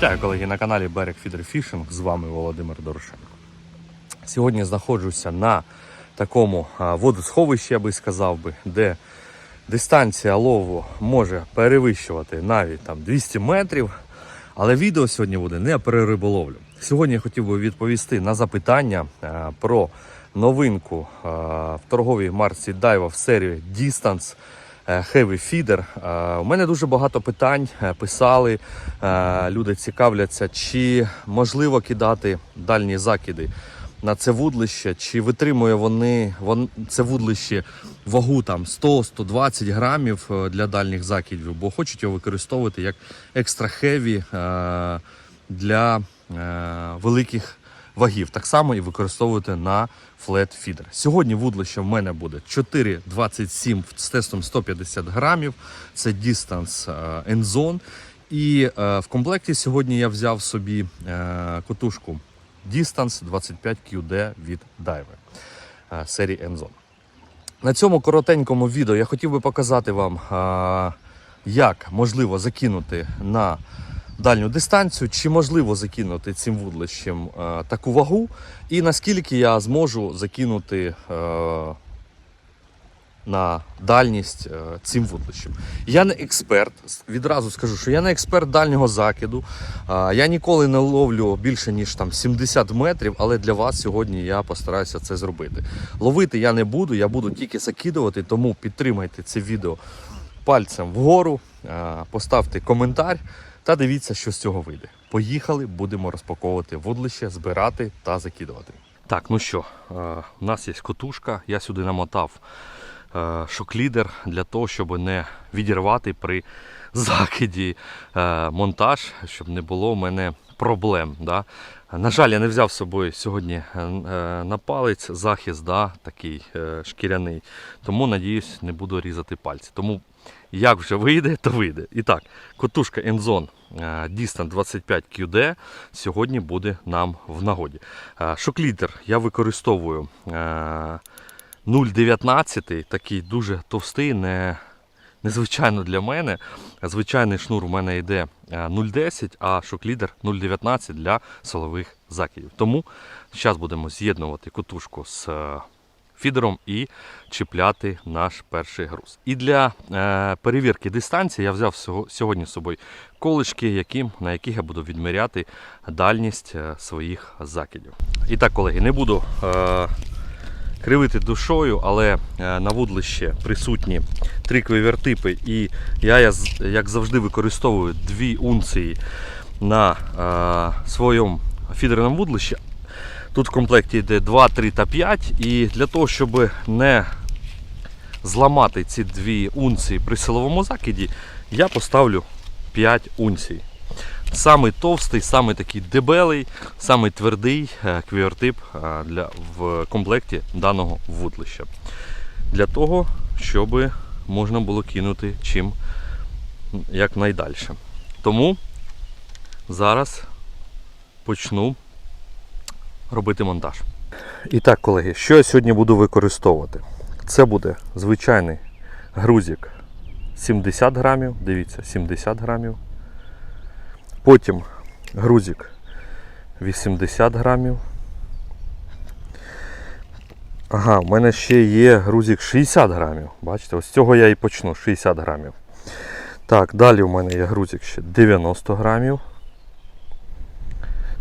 Вітаю колеги на каналі Берег Фідер Фішинг. З вами Володимир Дорошенко. Сьогодні знаходжуся на такому водосховищі, я би сказав би, де дистанція лову може перевищувати навіть там 200 метрів. Але відео сьогодні буде не про риболовлю. Сьогодні я хотів би відповісти на запитання про новинку в торговій марці Дайва в серії Distance Heavy Feeder. Е, У мене дуже багато питань е, писали. е, Люди цікавляться, чи можливо кидати дальні закиди на це вудлище, чи витримує вони це вудлище вагу там 100-120 грамів е, для дальніх закидів, бо хочуть його використовувати як екстра хеві для е, великих вагів. Так само і використовувати на флет фідер. Сьогодні вудлище в мене буде 4,27 з тестом 150 грамів. Це Distance е, Endzone. І е, в комплекті сьогодні я взяв собі е, котушку Distance 25 QD від Dive е, серії Endzone. На цьому коротенькому відео я хотів би показати вам, як можливо закинути на дальню дистанцію, чи можливо закинути цим вудлищем е, таку вагу, і наскільки я зможу закинути е, на дальність е, цим вудлищем. Я не експерт, відразу скажу, що я не експерт дальнього закиду. Я ніколи не ловлю більше, ніж там 70 метрів, але для вас сьогодні я постараюся це зробити. Ловити я не буду, я буду тільки закидувати, тому підтримайте це відео пальцем вгору, поставте коментар та дивіться, що з цього вийде. Поїхали, будемо розпаковувати вудлище, збирати та закидувати. Так, ну що, е, у нас є котушка, я сюди намотав е, шоклідер для того, щоб не відірвати при закиді е, монтаж, щоб не було в мене проблем. Да? На жаль, я не взяв з собою сьогодні на палець захист, да, такий шкіряний, тому надіюсь, не буду різати пальці. Тому як вже вийде, то вийде. І так, котушка Enzone е, Distant 25 QD сьогодні буде нам в нагоді. Е, Шоклітер я використовую е, 0,19, такий дуже товстий, не, незвичайно для мене. Звичайний шнур у мене йде е, 0,10, а шоклідер 0,19 для солових закидів. Тому зараз будемо з'єднувати котушку з е, фідером і чіпляти наш перший груз. І для е, перевірки дистанції я взяв сьогодні з собою колишки, на яких я буду відміряти дальність е, своїх закидів. І так, колеги, не буду е, кривити душою, але на вудлище присутні три квівертипи, і я, як завжди використовую дві унції на своєму фідерному вудлищі. Тут в комплекті йде 2, 3 та 5. І для того, щоб не зламати ці дві унції при силовому закиді, я поставлю 5 унцій. Самий товстий, самий такий дебелий, самий твердий е, квіортип е, для, в комплекті даного вудлища. Для того, щоб можна було кинути чим якнайдальше. Тому зараз почну робити монтаж. І так, колеги, що я сьогодні буду використовувати? Це буде звичайний грузик 70 грамів. Дивіться, 70 грамів. Потім грузик 80 грамів. Ага, у мене ще є грузик 60 грамів. Бачите, ось з цього я і почну 60 грамів. Так, далі у мене є грузик ще 90 грамів.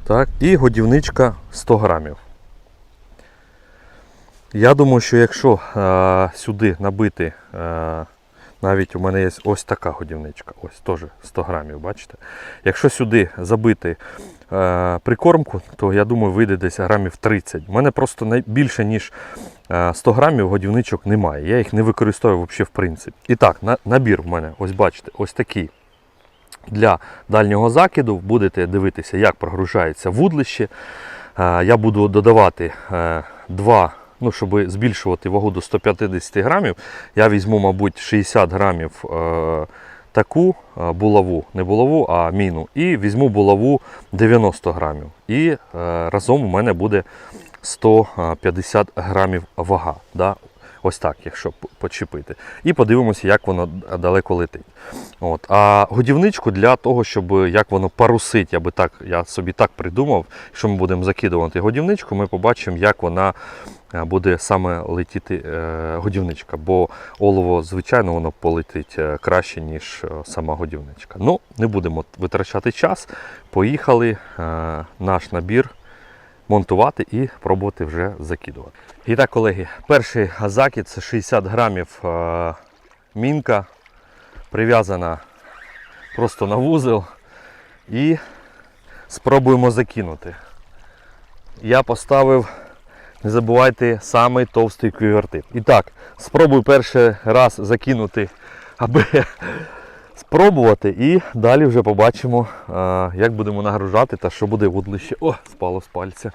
Так, і годівничка 100 грамів. Я думаю, що якщо е, сюди набити, е, навіть у мене є ось така годівничка, ось теж 100 грамів, бачите? Якщо сюди забити е, прикормку, то я думаю, вийде десь грамів 30. У мене просто більше, ніж е, 100 грамів годівничок немає. Я їх не використовую взагалі в принципі. І так, на, набір в мене, ось бачите, ось такий. Для дальнього закиду будете дивитися, як прогружається вудлище. Е, Я буду додавати е, два, ну, щоб збільшувати вагу до 150 грамів. Я візьму, мабуть, 60 грамів е, таку булаву, не булаву, а міну. І візьму булаву 90 грамів. І разом у мене буде 150 грамів вага. Ось так, якщо почепити. І подивимося, як воно далеко летить. От. А годівничку для того, щоб як воно парусить, я би так, я собі так придумав, що ми будемо закидувати годівничку, ми побачимо, як вона е, буде саме летіти е, годівничка. Бо олово, звичайно, воно полетить е, краще, ніж сама годівничка. Ну, не будемо витрачати час. Поїхали наш набір монтувати і пробувати вже закидувати. І так, колеги, перший закид це 60 грамів е, мінка, прив'язана просто на вузел. І спробуємо закинути. Я поставив, не забувайте, самий товстий кювертип. І так, спробую перший раз закинути, аби спробувати, і далі вже побачимо, е, як будемо нагружати та що буде вудлище. О, спало з пальця.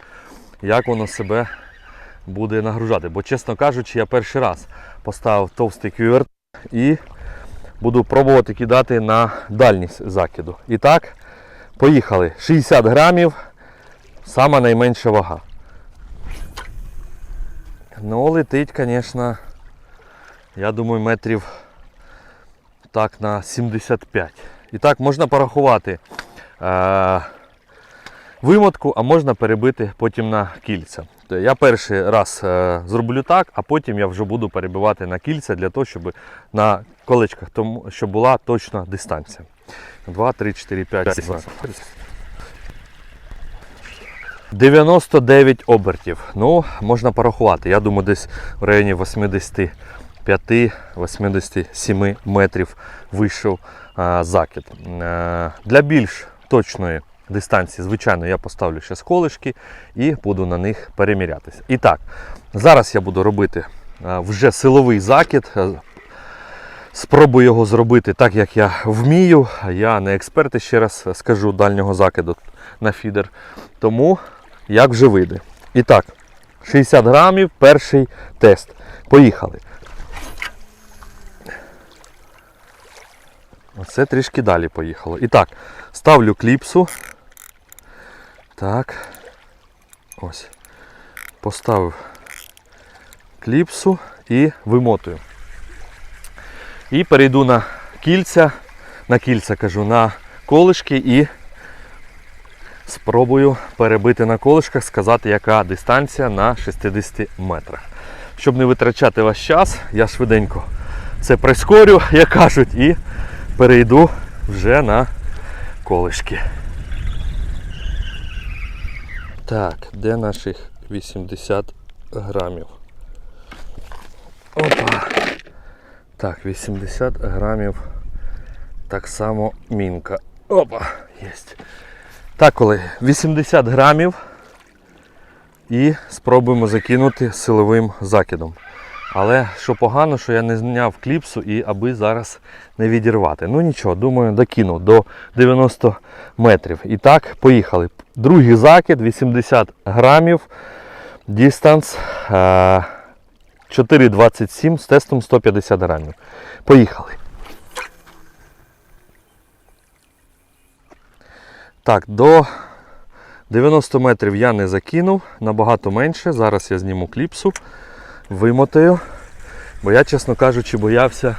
Як воно себе буде нагружати. Бо, чесно кажучи, я перший раз поставив товстий кюверт і буду пробувати кидати на дальність закиду. І так, поїхали. 60 грамів, сама найменша вага. Ну, летить, звісно, я думаю, метрів так на 75. І так, можна порахувати е, вимотку, а можна перебити потім на кільця. То Я перший раз е, зроблю так, а потім я вже буду перебивати на кільця для того, щоб на колечках, тому, щоб була точна дистанція. 2, 3, 4, 5, 6, 99 обертів. Ну, можна порахувати. Я думаю, десь в районі 85-87 метрів вийшов закид. Е, Для більш точної дистанції, звичайно, я поставлю ще колишки і буду на них перемірятися. І так, зараз я буду робити а, вже силовий закид. Е, Спробую його зробити так, як я вмію. Я не експерт, ще раз скажу дальнього закиду на фідер. Тому як вже вийде. І так, 60 грамів, перший тест. Поїхали. Оце трішки далі поїхало. І так, ставлю кліпсу. Так. Ось. Поставив кліпсу і вимотую. І перейду на кільця, на кільця кажу, на колишки і спробую перебити на колишках, сказати, яка дистанція на 60 метрах. Щоб не витрачати ваш час, я швиденько це прискорю, як кажуть, і перейду вже на колишки. Так, де наших 80 грамів? Опа. Так, 80 грамів. Так само мінка. Опа, єсть. Так, колеги, 80 грамів. І спробуємо закинути силовим закидом. Але що погано, що я не зняв кліпсу і аби зараз не відірвати. Ну нічого, думаю, докину до 90 метрів. І так, поїхали. Другий закид, 80 грамів. Дистанс е, 4,27 з тестом 150 грамів. Поїхали. Так, до 90 метрів я не закинув, набагато менше. Зараз я зніму кліпсу, вимотаю. Бо я, чесно кажучи, боявся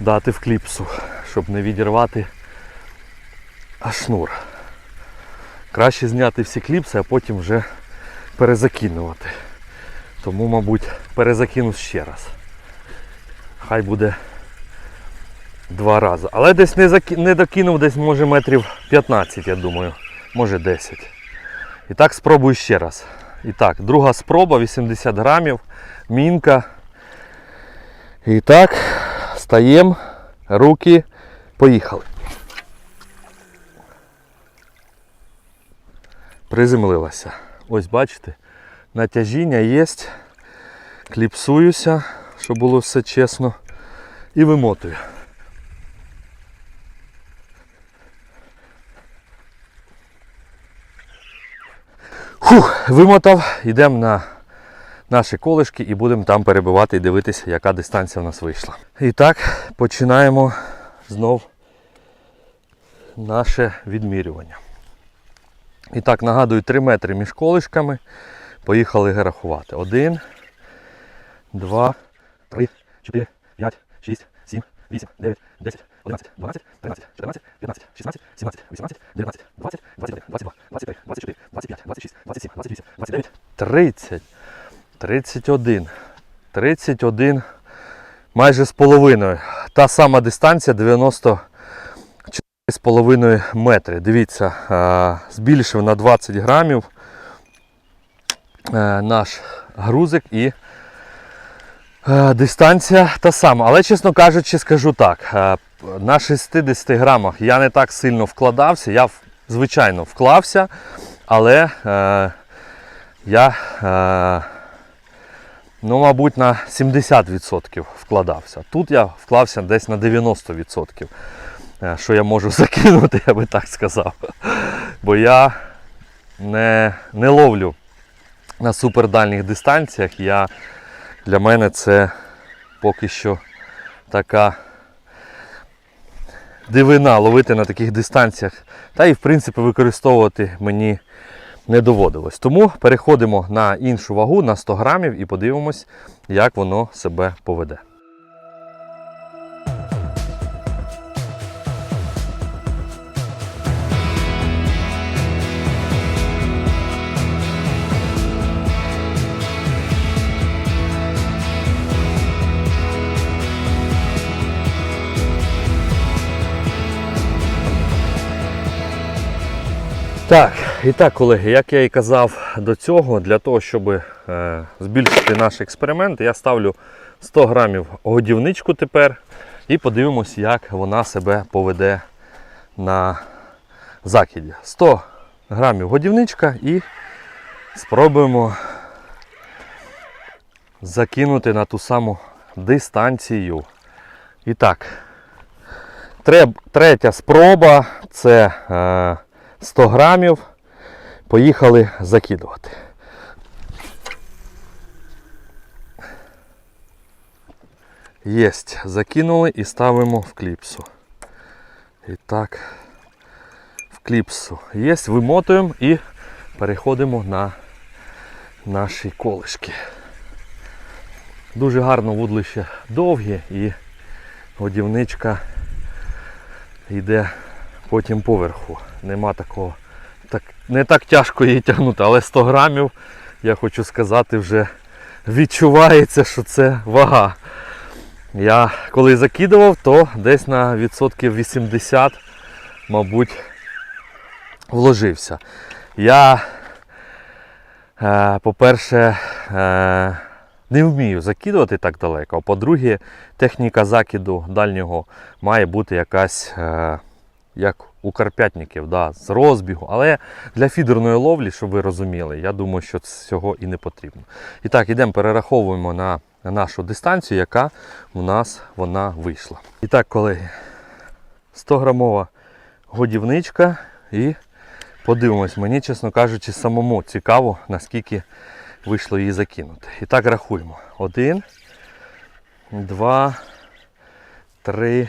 дати в кліпсу, щоб не відірвати аж шнур. Краще зняти всі кліпси, а потім вже перезакинувати. Тому, мабуть, перезакину ще раз. Хай буде два рази. Але десь не, заки... не докинув, десь може метрів 15, я думаю. Може 10. І так спробую ще раз. І так, друга спроба, 80 грамів, мінка. І так, стаємо, руки, поїхали. Приземлилася. Ось бачите, натяжіння є. Кліпсуюся, щоб було все чесно. І вимотую. Фух, вимотав, йдемо на наші колишки і будемо там перебивати і дивитися, яка дистанція в нас вийшла. І так, починаємо знов наше відмірювання. І так, нагадую, 3 метри між колишками. Поїхали рахувати. Один, два, три, чотири, п'ять, шість, сім, вісім, дев'ять, десять, одинадцять, дванадцять, тринадцять, чотирнадцять, п'ятнадцять, шістнадцять, сімнадцять, вісімнадцять, дев'ятнадцять, двадцять, двадцять один, двадцять два, двадцять три, двадцять чотири, двадцять п'ять, двадцять шість, двадцять сім, двадцять вісім, двадцять дев'ять, тридцять, тридцять один, тридцять один, майже з половиною. Та сама дистанція 90 з половиною метри. Дивіться, збільшив на 20 грамів е, наш грузик і е, дистанція та сама. Але, чесно кажучи, скажу так, е, на 60 грамах я не так сильно вкладався. Я, звичайно, вклався, але е, я, е, ну, мабуть, на 70% вкладався. Тут я вклався десь на 90%. Е, що я можу закинути, я би так сказав. Бо я не, не ловлю на супердальніх дистанціях. Я, для мене це поки що така дивина ловити на таких дистанціях. Та і в принципі використовувати мені не доводилось. Тому переходимо на іншу вагу на 100 грамів і подивимось, як воно себе поведе. Так, і так, колеги, як я і казав до цього, для того, щоб е, збільшити наш експеримент, я ставлю 100 грамів годівничку тепер і подивимось, як вона себе поведе на закиді. 100 грамів годівничка і спробуємо закинути на ту саму дистанцію. І так, треб- третя спроба це. Е, 100 грамів. Поїхали закидувати. Єсть, закинули і ставимо в кліпсу. І так, в кліпсу. Єсть, вимотуємо і переходимо на наші колишки. Дуже гарно вудлище довге і годівничка йде потім поверху. Нема такого. Так, не так тяжко її тягнути, але 100 грамів, я хочу сказати, вже відчувається, що це вага. Я коли закидував, то десь на відсотків 80, мабуть, вложився. Я, е, по-перше, е, не вмію закидувати так далеко. А по-друге, техніка закиду дальнього має бути якась. Як у карпятників, да, з розбігу. Але для фідерної ловлі, щоб ви розуміли, я думаю, що цього і не потрібно. І так, ідемо, перераховуємо на нашу дистанцію, яка у нас вона вийшла. І так, колеги, 100 грамова годівничка і подивимось, мені, чесно кажучи, самому цікаво, наскільки вийшло її закинути. І так рахуємо. Один, два, три.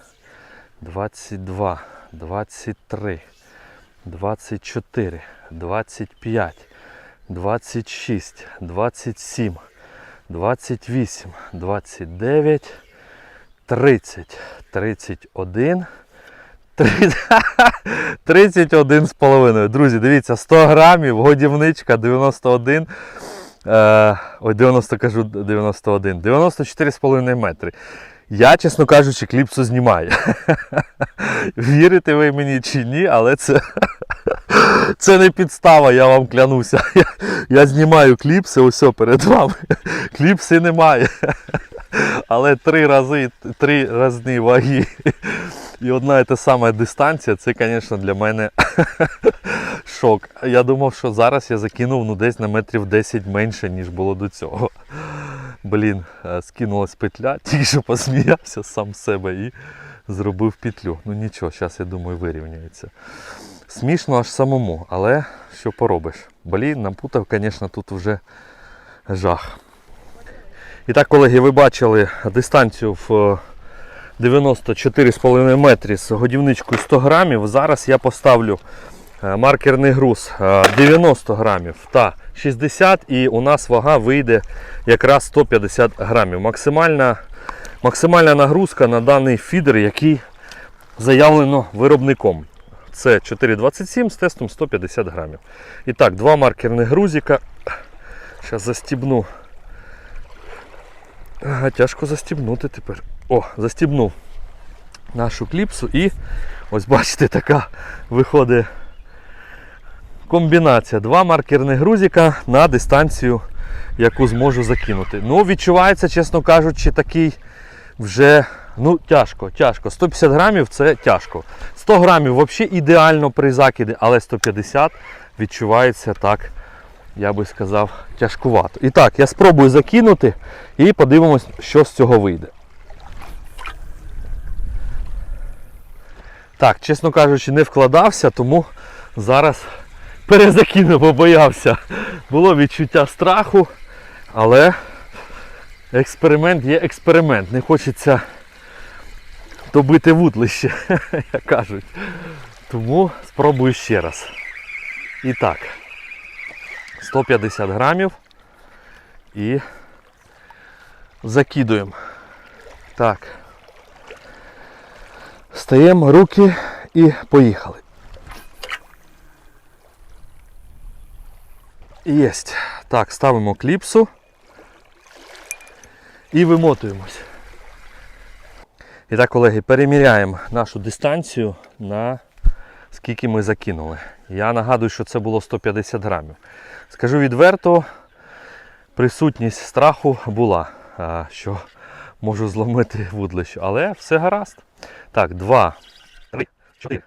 22, 23, 24, 25, 26, 27, 28, 29, 30, 31, 30, 31 з половиною. Друзі, дивіться, 100 грамів, годівничка 91. Е, ой, 90 кажу 91, 94,5 метри. Я, чесно кажучи, кліпсу знімаю. Вірите ви мені чи ні, але це, це не підстава, я вам клянуся. Я, я знімаю кліпси, ось перед вами. Кліпси немає. Але три рази, три різні ваги. І одна і та сама дистанція, це, звісно, для мене шок. Я думав, що зараз я закинув ну, десь на метрів 10 менше, ніж було до цього. Блін, е, скинулась петля, тільки що посміявся сам себе і зробив петлю. Ну нічого, зараз я думаю вирівняється. Смішно аж самому, але що поробиш? Блін, напутав, звісно, тут вже жах. І так, колеги, ви бачили дистанцію в е, 94,5 метрі з годівничкою 100 грамів. Зараз я поставлю е, маркерний груз е, 90 грамів та 60 і у нас вага вийде якраз 150 грамів. Максимальна, максимальна нагрузка на даний фідер, який заявлено виробником. Це 4,27 з тестом 150 грамів. І так, два маркерних грузика. Зараз застібну. Ага, тяжко застібнути тепер. О, застібнув нашу кліпсу і ось бачите, така виходить комбінація. Два маркерних грузика на дистанцію, яку зможу закинути. Ну, відчувається, чесно кажучи, такий вже ну, тяжко, тяжко. 150 грамів це тяжко. 100 грамів взагалі ідеально при закиді, але 150 відчувається так, я би сказав, тяжкувато. І так, я спробую закинути і подивимось, що з цього вийде. Так, чесно кажучи, не вкладався, тому зараз перезакину, бо боявся. Було відчуття страху, але експеримент є експеримент. Не хочеться добити вудлище, як кажуть. Тому спробую ще раз. І так, 150 грамів і закидуємо. Так. Встаємо руки і поїхали. Єсть. Так, ставимо кліпсу і вимотуємось. І так, колеги, переміряємо нашу дистанцію на скільки ми закинули. Я нагадую, що це було 150 грамів. Скажу відверто, присутність страху була, що можу зломити вудлище, але все гаразд. Так, 2, 3, 4,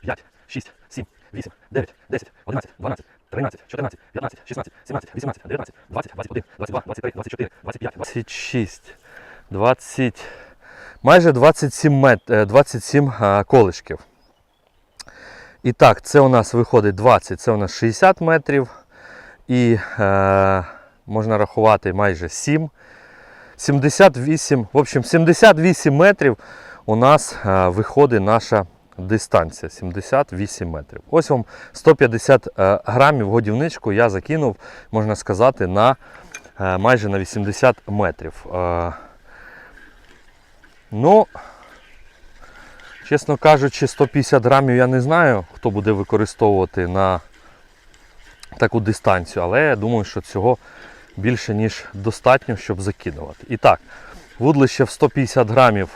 5, 6, 7, 8, 9, 10, 11, 12, 13, 14, 15, 16, 17, 18, 19, 20, 21, 22, 23, 24, 25, 26, 20, майже 27, мет, е, 27 колишків. І так, це у нас виходить 20, це у нас 60 метрів. І е, можна рахувати майже 7. 78, в общем, 78 метрів у нас е, виходить наша дистанція. 78 метрів. Ось вам 150 е, грамів годівничку я закинув, можна сказати, на е, майже на 80 метрів. Е, ну, чесно кажучи, 150 грамів я не знаю, хто буде використовувати на таку дистанцію, але я думаю, що цього більше, ніж достатньо, щоб закидувати. І так, вудлище в 150 грамів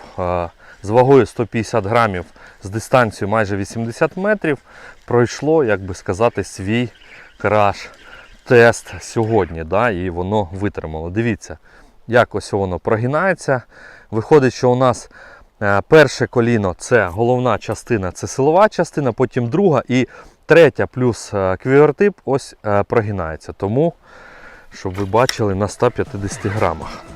з вагою 150 грамів з дистанцією майже 80 метрів пройшло, як би сказати, свій краш тест сьогодні. Да, і воно витримало. Дивіться, як ось воно прогинається. Виходить, що у нас е, перше коліно це головна частина, це силова частина, потім друга і третя плюс е, квівертип ось е, прогинається. Тому, щоб ви бачили, на 150 грамах.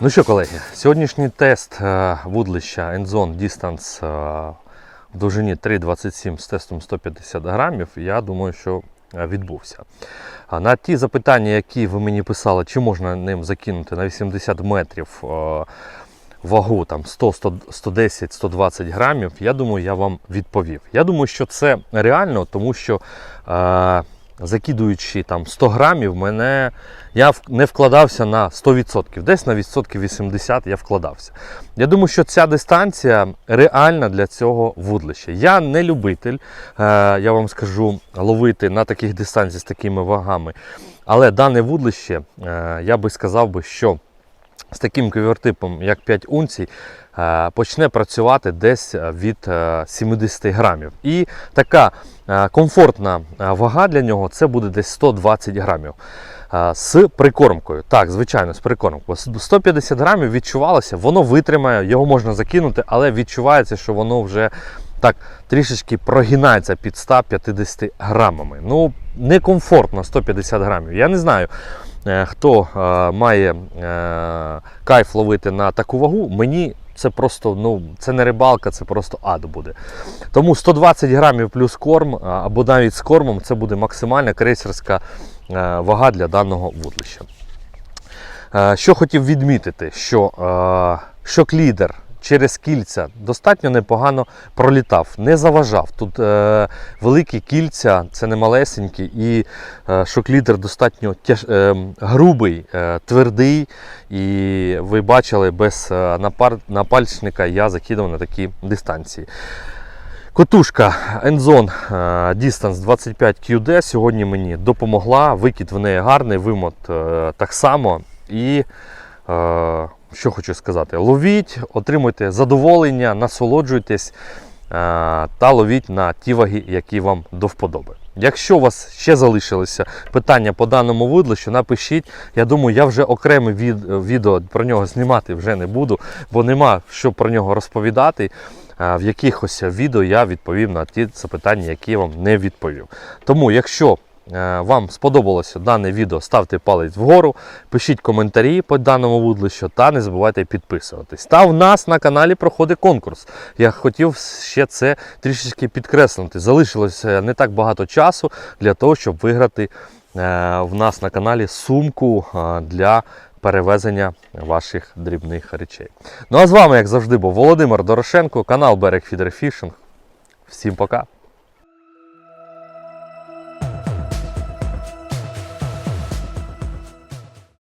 Ну що, колеги, сьогоднішній тест е, вудлища Enzone Distance е, в довжині 3,27 з тестом 150 грамів, я думаю, що е, відбувся. На ті запитання, які ви мені писали, чи можна ним закинути на 80 метрів, вагу там 100, 100 110, 120 грамів, я думаю, я вам відповів. Я думаю, що це реально, тому що закидуючи там 100 грамів, мене я не вкладався на 100%, десь на відсотків 80 я вкладався. Я думаю, що ця дистанція реальна для цього вудлища. Я не любитель, е, я вам скажу, ловити на таких дистанціях з такими вагами. Але дане вудлище, е, я би сказав би, що з таким квівертипом, як 5 унцій, почне працювати десь е, від е, 70 грамів. І така е, комфортна е, вага для нього це буде десь 120 грамів. Е, З прикормкою. Так, звичайно, з прикормкою. 150 грамів відчувалося, воно витримає, його можна закинути, але відчувається, що воно вже так трішечки прогинається під 150 грамами. Ну, некомфортно 150 грамів. Я не знаю, е, хто е, має е, кайф ловити на таку вагу. Мені це просто ну, це не рибалка, це просто ад буде. Тому 120 грамів плюс корм, або навіть з кормом, це буде максимальна крейсерська е, вага для даного вудлища. Е, Що хотів відмітити, що що шок-лідер через кільця достатньо непогано пролітав, не заважав. Тут е, великі кільця, це не малесенькі, і е, шок-лідер достатньо тяж, е, грубий, е, твердий. І ви бачили, без е, напар, напальчника я закидав на такі дистанції. Котушка Enzone е, Distance 25 QD сьогодні мені допомогла. Викид в неї гарний, вимот е, так само. І е, що хочу сказати: ловіть, отримуйте задоволення, насолоджуйтесь е, та ловіть на ті ваги, які вам до вподоби. Якщо у вас ще залишилися питання по даному видлищу, напишіть. Я думаю, я вже окреме від, відео про нього знімати вже не буду, бо нема що про нього розповідати. В якихось відео я відповім на ті запитання, які я вам не відповів. Тому, якщо е, вам сподобалося дане відео, ставте палець вгору, пишіть коментарі по даному вудлищу та не забувайте підписуватись. Та в нас на каналі проходить конкурс. Я хотів ще це трішечки підкреслити. Залишилося не так багато часу для того, щоб виграти е, в нас на каналі сумку е, для перевезення ваших дрібних речей. Ну а з вами, як завжди, був Володимир Дорошенко, канал Берег Фідерфішинг. Всім пока!